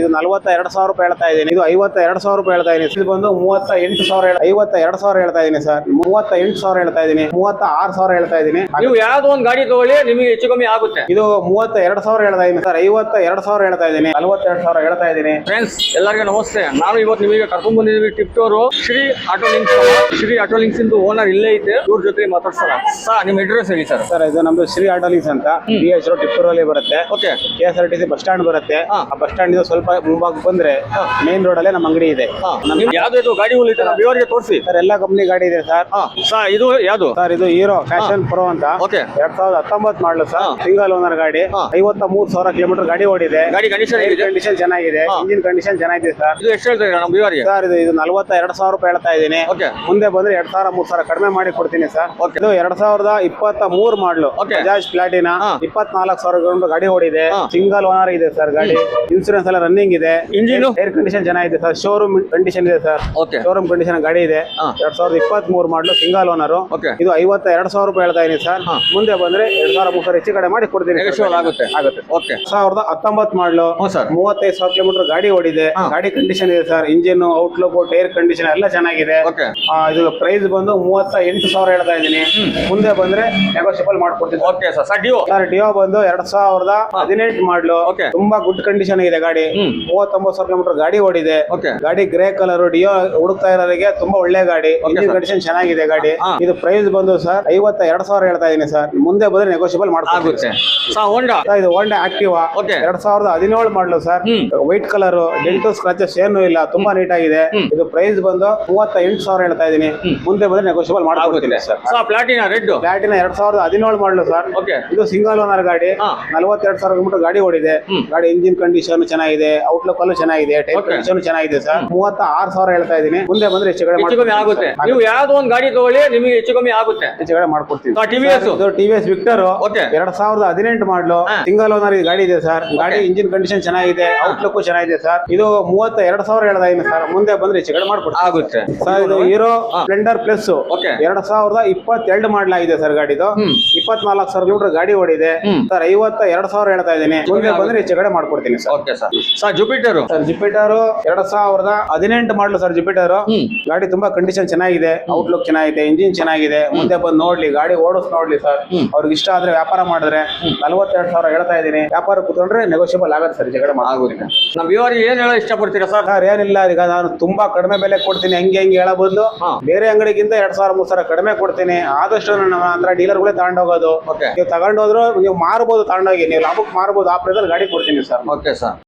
ಇದು ನಲವತ್ತ ಎರಡು ಸಾವಿರ ರೂಪಾಯಿ ಹೇಳ್ತಾ ಇದ್ದೀನಿ. ಇದು ಐವತ್ತ ಎರಡು ಸಾವಿರ ರೂಪಾಯಿ ಹೇಳ್ತಾ ಇದ್ದೀನಿ. ಇದು ಬಂದು ಮೂವತ್ತ ಎಂಟು ಸಾವಿರ ಐವತ್ತ ಎರಡು ಸಾವಿರ ಹೇಳ್ತಾ ಇದ್ದೀನಿ ಸರ್. ಮೂವತ್ತ ಎಂಟು ಸಾವಿರ ಹೇಳ್ತಾ ಇದ್ದೀನಿ. ಮೂವತ್ತ ಆರು ಸಾವಿರ ಹೇಳ್ತಾ ಇದ್ದೀನಿ. ನೀವು ಯಾವ್ದೋ ಒಂದು ಗಾಡಿ ತಗೊಳ್ಳಿ ನಿಮಗೆ ಹೆಚ್ಚು ಕಮ್ಮಿ ಆಗುತ್ತೆ. ಇದು ಮೂವತ್ತ ಎರಡು ಸಾವಿರ ಹೇಳ್ತಾ ಇದ್ದೀನಿ ಸರ್. ಐವತ್ತ ಎರಡು ಸಾವಿರ ಹೇಳ್ತಾ ಇದ್ದೀನಿ. ನಲವತ್ತೆರಡು ಸಾವಿರ ಹೇಳ್ತಾ ಇದ್ದೀನಿ. ಫ್ರೆಂಡ್ಸ್ ಎಲ್ಲರಿಗೂ ನಮಸ್ತೆ. ನಾನು ಇವತ್ತು ನಿಮಗೆ ಕರ್ಕೊಂಡ್ ಬಂದಿದ್ದೀವಿ Tiptur Shri Auto Links Shri Auto Links ಇಂದು ಓನರ್ ಇಲ್ಲೇ ಐತೆ ಇವ್ರ ಜೊತೆ ಮಾತಾಡ್ಸೋಣ. ಸರ್ ನಿಮ್ಮ ಅಡ್ರೆಸ್ ಹೇಳಿ ಸರ್. ಸರ್ ಇದು ನಮ್ದು ಶ್ರೀ ಆಟೋ ಲಿಂಕ್ಸ್ ಅಂತ. ಬಿ ಎಚ್ ಅಲ್ಲಿ ಬರುತ್ತೆ. Okay K S R T C bus stand ಬರುತ್ತೆ. ಆ ಬಸ್ ಸ್ಟ್ಯಾಂಡ್ ಇದು ಸ್ವಲ್ಪ ಮುಂಭಾಗ ಬಂದ್ರೆ ಮೇನ್ ರೋಡ್ ಅಲ್ಲೇ ನಮ್ಮ ಅಂಗಡಿ ಇದೆ. ನಿಮ್ಗೆ ಯಾವ್ದು ಇದು ಗಾಡಿ ನಮ್ಮ ತೋರಿಸಿ. ಸರ್ ಎಲ್ಲಾ ಕಂಪ್ನಿ ಗಾಡಿ ಇದೆ ಸರ್. ಸರ್ ಇದು ಯಾವ್ದು? ಸರ್ ಇದು ಹೀರೋ ಫ್ಯಾಷನ್ ಪ್ರೋ ಅಂತ. ಓಕೆ. ಎರಡ್ ಸಾವಿರದ ಹತ್ತೊಂಬತ್ತು ಮಾಡಲು ಸರ್. ಸಿಂಗಲ್ ಓನರ್ ಗಾಡಿ. ಐವತ್ತ ಮೂರ್ ಸಾವಿರ ಕಿಲೋಮೀಟರ್ ಗಾಡಿ ಓಡಿದೆ. ಗಾಡಿ ಕಂಡೀಷನ್ ಕಂಡೀಷನ್ ಚೆನ್ನಾಗಿದೆ. ಇಂಜಿನ್ ಕಂಡೀಷನ್ ಚೆನ್ನಾಗಿದೆ ಸರ್. ಇದು ಎಷ್ಟು ನಮ್ಮ ಸರ್ ಇದು ಇದು ನಲ್ವತ್ತ ಎರಡ್ ಸಾವಿರ ರೂಪಾಯಿ ಹೇಳ್ತಾ ಇದ್ದೀನಿ. ಓಕೆ. ಮುಂದೆ ಬಂದ್ರೆ ಎರಡ್ ಸಾವಿರ ಮೂರ್ ಸಾವಿರ ಕಡಿಮೆ ಮಾಡಿ ಕೊಡ್ತೀನಿ ಸರ್. ಇದು ಎರಡ್ ಸಾವಿರದ ಇಪ್ಪತ್ತ ಮೂರ್ ಮಾಡಲು. ಬಜಾಜ್ ಪ್ಲಾಟಿನ. ಇಪ್ಪತ್ನಾಲ್ಕು ಸಾವಿರ ಕಿಲೋಮೀಟರ್ ಗಾಡಿ ಓಡಿದೆ. ಸಿಂಗಲ್ ಓನರ್ ಇದೆ ಸರ್ ಗಾಡಿ. ಇನ್ಸೂರೆನ್ಸ್ ಎಲ್ಲ ರನ್ನಿಂಗ್ ಇದೆ. ಇಂಜಿನ್ ಏರ್ ಕಂಡೀಷನ್ ಚೆನ್ನಾಗಿದೆ ಸರ್ ಶೋರೂಮ್ ಕಂಡೀಷನ್ ಇದೆ ಸರ್ ಓಕೆ ಶೋರೂಮ್ ಕಂಡೀಷನ್ ಗಾಡಿ ಇದೆ. ಎರಡ್ ಸಾವಿರದ ಇಪ್ಪತ್ತ್ ಮೂರು ಮಾಡಲು ಸಿಂಗಲ್ ಓನರ್ ಇದು ಐವತ್ತ ಎರಡ್ ಸಾವಿರ ರೂಪಾಯಿ ಹೇಳ್ತಾ ಇದೀನಿ ಸರ್ ಮುಂದೆ ಬಂದ್ರೆ ಎರಡ್ ಸಾವಿರ ಮೂರ್ ಸಾವಿರ ಹೆಚ್ಚು ಕಡೆ ಮಾಡಿ ಕೊಡ್ತೀನಿ ಆಗುತ್ತೆ. ಆಗುತ್ತೆ. ಓಕೆ ಸಾವಿರದ ಹತ್ತೊಂಬತ್ತು ಮಾಡಲು ಸರ್ ಮೂವತ್ತೈದು ಸಾವಿರ ಕಿಲೋಮೀಟರ್ ಗಾಡಿ ಓಡಿದೆ. ಗಾಡಿ ಕಂಡೀಷನ್ ಇದೆ sir engine outlook tyre condition ಎಲ್ಲ ಚೆನ್ನಾಗಿದೆ. ಇದು ಪ್ರೈಸ್ ಬಂದು ಮೂವತ್ತ ಎಂಟು ಸಾವಿರ ಹೇಳ್ತಾ ಇದೀನಿ. ಮುಂದೆ ಬಂದ್ರೆ ನೆಗೋಷಿಯಬಲ್ ಮಾಡ್ಕೊಡ್ತೀನಿ okay sir Dio sir Dio ಬಂದು ಎರಡ್ ಸಾವಿರದ ಹದಿನೆಂಟು ಮಾಡಲು. ತುಂಬಾ ಗುಡ್ ಕಂಡೀಷನ್ ಇದೆ ಗಾಡಿ. ಮೂವತ್ತೊಂಬತ್ತು ಸಾವಿರ ಕಿಲೋಮೀಟರ್ ಗಾಡಿ ಓಡಿದೆ. ಗಾಡಿ ಗ್ರೇ ಕಲರ್ ಡಿಯೋ ಹುಡುಕ್ತಾ ಇರೋರಿಗೆ ತುಂಬಾ ಒಳ್ಳೆ ಗಾಡಿ. ಇಂಜಿನ್ ಕಂಡೀಷನ್ ಚೆನ್ನಾಗಿದೆ ಗಾಡಿ. ಇದು ಪ್ರೈಸ್ ಬಂದು ಸರ್ ಐವತ್ತ ಎರಡ್ ಸಾವಿರ ಹೇಳ್ತಾ ಇದೀನಿ ಸರ್ ಮುಂದೆ ಬಂದ್ರೆ ನೆಗೋಷಿಯಬಲ್ ಮಾಡ್ತಾರೆ ಇದು ಹೋಂಡಾ ಆಕ್ಟಿವಾ. ಎರಡ್ ಸಾವಿರದ ಹದಿನೇಳು ಮಾಡಲು sir white colour dent scratches ಏನು ಇಲ್ಲ ತುಂಬಾ ನೀಟ್ ಆಗಿದೆ. ಇದು ಪ್ರೈಸ್ ಬಂದು ಮೂವತ್ತ ಎಂಟು ಸಾವಿರ ಹೇಳ್ತಾ ಇದೀನಿ. ಮುಂದೆ ಬಂದ್ರೆ ನೆಗೋಷಿಯಬಲ್ ಮಾಡ್ಕೊಡ್ತೀನಿ ಸರ್ ಪ್ಲಾಟಿನ ರೆಡ್ ಪ್ಲಾಟಿನ ಎರಡ್ ಸಾವಿರದ ಹದಿನೇಳು ಮಾಡಲು ಸರ್ ಇದು ಸಿಂಗಲ್ ಓನರ್ ಗಾಡಿ. ನಲವತ್ತೆರಡು ಸಾವಿರ ಕಿಲೋಮೀಟರ್ ಗಾಡಿ ಓಡಿದೆ. ಗಾಡಿ ಇಂಜಿನ್ ಕಂಡೀಷನ್ ಚೆನ್ನಾಗಿದೆ. ಔಟ್ಲುಕ್ ಅಲ್ಲೂ ಚೆನ್ನಾಗಿದೆ ಟೈಮ್. ಕಂಡೀಷನ್ ಚೆನ್ನಾಗಿದೆ ಸರ್ ಮೂವತ್ತ ಆರು ಸಾವಿರ ಹೇಳ್ತಾ ಇದೀನಿ ಮುಂದೆ ಬಂದ್ರೆ ಹೆಚ್ಚು ಕಡೆ ಹೆಚ್ಚು ಕಮ್ಮಿ ಆಗುತ್ತೆ. ನೀವು ಯಾವ್ದು ಒಂದು ಗಾಡಿ ತಗೊಳ್ಳಿ ನಿಮಗೆ ಹೆಚ್ಚು ಕಮ್ಮಿ ಆಗುತ್ತೆ. ಹೆಚ್ಚು ಕಡೆ ಮಾಡ್ಕೊಡ್ತೀವಿ ಟಿವಿಎಸ್ ಟಿವಿಎಸ್ ವಿಕ್ಟರ್. ಎರಡ್ ಸಾವಿರದ ಹದಿನೆಂಟು ಮಾಡ್ಲು. ಸಿಂಗಲ್ ಓನರ್ ಗಾಡಿ ಇದೆ ಸರ್ ಗಾಡಿ ಇಂಜಿನ್ ಕಂಡೀಷನ್ ಚೆನ್ನಾಗಿದೆ ಔಟ್ಲುಕ್ ಚೆನ್ನಾಗಿದೆ ಸರ್ ಇದು ಮೂವತ್ತ ಎರಡು ಸಾವಿರ ಹೇಳ್ತಾ ಇದೀನಿ ಸರ್ ಮುಂದೆ ಬಂದ್ರೆ ಹೆಚ್ಚು ಕಡೆ ಮಾಡ್ಕೊಡ್ತೀವಿ ಆಗುತ್ತೆ. ಸರ್ ಇದು ಹೀರೋ. Splendor plus. ಎರಡ್ ಸಾವಿರದ ಇಪ್ಪತ್ತೆರಡು ಮಾಡಲಾಗಿದೆ ಸರ್ ಗಾಡಿದು. ಇಪ್ಪತ್ನಾಲ್ಕು ಸಾವಿರ ಕಿಲೋಮೀಟರ್ ಗಾಡಿ ಓಡಿದೆ. ಸರ್ ಐವತ್ತ ಎರಡ್ ಸಾವಿರ ಹೇಳ್ತಾ ಇದೀನಿ ಮುಂದೆ ಬಂದ್ರೆ ಹೆಚ್ಚು ಕಡೆ ಮಾಡ್ಕೊಡ್ತೀನಿ sir okay sir Jupiter sir Jupiter ಎರಡ್ ಸಾವಿರದ ಹದಿನೆಂಟು ಮಾಡಲು ಸರ್ ಜುಪಿಟರ್ ಗಾಡಿ ತುಂಬಾ ಕಂಡೀಷನ್ ಚೆನ್ನಾಗಿದೆ ಔಟ್ಲುಕ್ ಚೆನ್ನಾಗಿದೆ ಇಂಜಿನ್ ಚೆನ್ನಾಗಿದೆ. ಮುಂದೆ ಬಂದು ನೋಡ್ಲಿ ಗಾಡಿ ಓಡಿಸ್ ನೋಡ್ಲಿ ಸರ್. ಅವ್ರಿಗೆ ಇಷ್ಟ ಆದ್ರೆ ವ್ಯಾಪಾರ ಮಾಡಿದ್ರೆ ನಲವತ್ತೆರಡು ಸಾವಿರ ಹೇಳ್ತಾ ಇದೀನಿ ವ್ಯಾಪಾರ ಕುತ್ಕೊಂಡ್ರೆ ನೆಗೋಷಿಯಬಲ್ ಆಗುತ್ತೆ ಸರ್ ಜಗಡೆ ಆಗುತ್ತೆ. ನಮ್ಮ ವ್ಯವಹಾರಿಗೆ ಏನ್ ಹೇಳೋ ಇಷ್ಟಪಡ್ತೀರಾ ಸರ್? ಸರ್ ಏನಿಲ್ಲ ಈಗ ನಾನು ತುಂಬಾ ಕಡಿಮೆ ಬೆಲೆ ಕೊಡ್ತೀನಿ ಹಂಗೆ ಹಂಗೆ ಹೇಳಬಹುದು ಬೇರೆ ಅಂಗಡಿಗಿಂತ ಎರಡ್ ಸಾವಿರ ಮೂರ್ ಸಾವಿರ ಕಡಿಮೆ ಕೊಡ್ತೀನಿ. ಆದಷ್ಟು ನನ್ನ ಡೀಲರ್ ಡೀಲರ್ಗಳೇ ತಗೊಂಡೋಗೋದು. ಓಕೆ. ನೀವು ತಗೊಂಡೋದ್ರು ನೀವು ಮಾರಬಹುದು ತಗೊಂಡೋಗಿ ನೀವು ಲಾಭಕ್ಕೆ ಮಾರಬಹುದು ಆ ಪ್ರೈಸಲ್ಲಿ ಗಾಡಿ ಕೊಡ್ತೀನಿ ಸರ್. Okay sir.